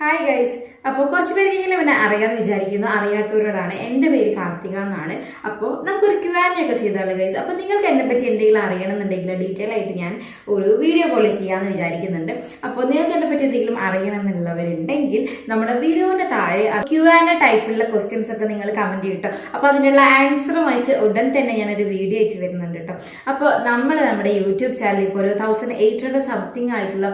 Hi guys അപ്പോൾ കുറച്ച് പേർക്കെങ്കിലും എന്നെ അറിയാമെന്ന് വിചാരിക്കുന്നു. അറിയാത്തവരോടാണ്. എന്റെ പേര് കാർത്തിക എന്നാണ്. അപ്പോൾ നമുക്കൊരു ക്യുവാനിയൊക്കെ ഒക്കെ ചെയ്താലോ ഗൈസ് അപ്പോൾ നിങ്ങൾക്ക് എന്നെ പറ്റി എന്തെങ്കിലും അറിയണമെന്നുണ്ടെങ്കിൽ ഡീറ്റെയിൽ ആയിട്ട് ഞാൻ ഒരു വീഡിയോ പോലെ ചെയ്യാമെന്ന് വിചാരിക്കുന്നുണ്ട്. അപ്പോൾ നിങ്ങൾക്ക് എന്നെ പറ്റി എന്തെങ്കിലും അറിയണമെന്നുള്ളവരുണ്ടെങ്കിൽ നമ്മുടെ വീഡിയോന്റെ താഴെ ക്യുവാന ടൈപ്പിലുള്ള ക്വസ്റ്റ്യൻസ് ഒക്കെ നിങ്ങൾ കമന്റ് ചെയ്യട്ടോ. അപ്പോൾ അതിനുള്ള ആൻസറുമായിട്ട് ഉടൻ തന്നെ ഞാനൊരു വീഡിയോ ആയിട്ട് വരുന്നുണ്ട് കേട്ടോ. അപ്പോൾ നമ്മൾ നമ്മുടെ യൂട്യൂബ് ചാനലിൽ ഇപ്പോൾ ഒരു തൗസൻഡ് എയ്റ്റ് ഹൺഡ്രഡ് സംതിങ് ആയിട്ടുള്ള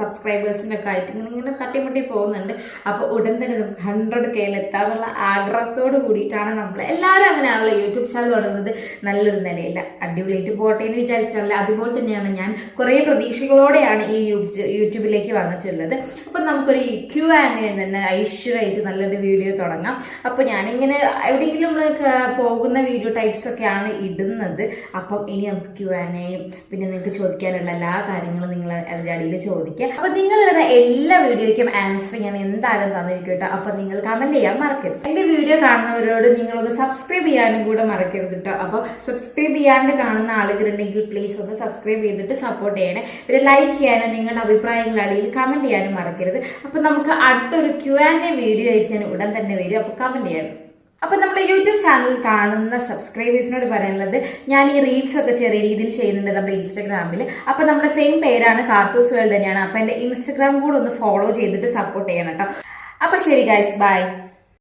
സബ്സ്ക്രൈബേഴ്സിന്റെ ഒക്കെ ആയിട്ട് ഇങ്ങനെ തട്ടിമുട്ടി പോകുന്നുണ്ട്. അപ്പോൾ ഉടൻ തന്നെ നമുക്ക് ഹൺഡ്രഡ് കെയിൽ എത്താന്നുള്ള ആഗ്രഹത്തോട് കൂടിയിട്ടാണ് നമ്മൾ എല്ലാവരും അങ്ങനെയാണല്ലോ യൂട്യൂബ് ചാനൽ തുടങ്ങുന്നത്. നല്ലൊരു നിലയില്ല. അടിപൊളിയായിട്ട് പോട്ടെ എന്ന് വിചാരിച്ചിട്ടല്ല. അതുപോലെ തന്നെയാണ് ഞാൻ കുറേ പ്രതീക്ഷകളോടെയാണ് ഈ യൂട്യൂബ് യൂട്യൂബിലേക്ക് വന്നിട്ടുള്ളത്. അപ്പം നമുക്കൊരു ക്യൂ ആൻഡ് തന്നെ ഐശ്വര്യമായിട്ട് നല്ലൊരു വീഡിയോ തുടങ്ങാം. അപ്പോൾ ഞാനിങ്ങനെ എവിടെയെങ്കിലും നമ്മൾ പോകുന്ന വീഡിയോ ടൈപ്സ് ഒക്കെയാണ് ഇടുന്നത്. അപ്പം ഇനി നമുക്ക് ക്യൂ ആനയും പിന്നെ നിങ്ങൾക്ക് ചോദിക്കാനുള്ള എല്ലാ കാര്യങ്ങളും നിങ്ങൾ അതിന്റെ അടിയിൽ ചോദിക്കുക. അപ്പോൾ നിങ്ങളിടുന്ന എല്ലാ വീഡിയോയ്ക്കും ആൻസർ ഞാൻ എന്തായാലും തന്നിരിക്കും കേട്ടോ. അപ്പോൾ നിങ്ങൾ കമന്റ് ചെയ്യാൻ മറക്കരുത്. എന്റെ വീഡിയോ കാണുന്നവരോട് നിങ്ങളൊന്ന് സബ്സ്ക്രൈബ് ചെയ്യാനും കൂടെ മറക്കരുത് കേട്ടോ അപ്പോൾ സബ്സ്ക്രൈബ് ചെയ്യാണ്ട് കാണുന്ന ആളുകളുണ്ടെങ്കിൽ പ്ലീസ് ഒന്ന് സബ്സ്ക്രൈബ് ചെയ്തിട്ട് സപ്പോർട്ട് ചെയ്യണേ. പിന്നെ ലൈക്ക് ചെയ്യാനും നിങ്ങളുടെ അഭിപ്രായങ്ങൾ അടിയിൽ കമന്റ് ചെയ്യാനും മറക്കരുത്. അപ്പോൾ നമുക്ക് അടുത്തൊരു ക്യു ആൻഡ് എ വീഡിയോ ആയിട്ട് ഞാൻ ഉടൻ തന്നെ വരും. അപ്പോൾ കമന്റ് ചെയ്യാനും അപ്പൊ നമ്മുടെ യൂട്യൂബ് ചാനൽ കാണുന്ന സബ്സ്ക്രൈബേഴ്സിനോട് പറയാനുള്ളത് ഞാൻ ഈ റീൽസ് ഒക്കെ ചെറിയ രീതിയിൽ ചെയ്യുന്നുണ്ട് നമ്മുടെ ഇൻസ്റ്റാഗ്രാമിൽ അപ്പൊ നമ്മുടെ സെയിം പേരാണ് കാർത്തൂസ് വേൾഡ് തന്നെയാണ്. അപ്പൊ എന്റെ ഇൻസ്റ്റാഗ്രാം കൂടെ ഒന്ന് ഫോളോ ചെയ്തിട്ട് സപ്പോർട്ട് ചെയ്യണം കേട്ടോ അപ്പൊ ശരി ഗൈസ് ബൈ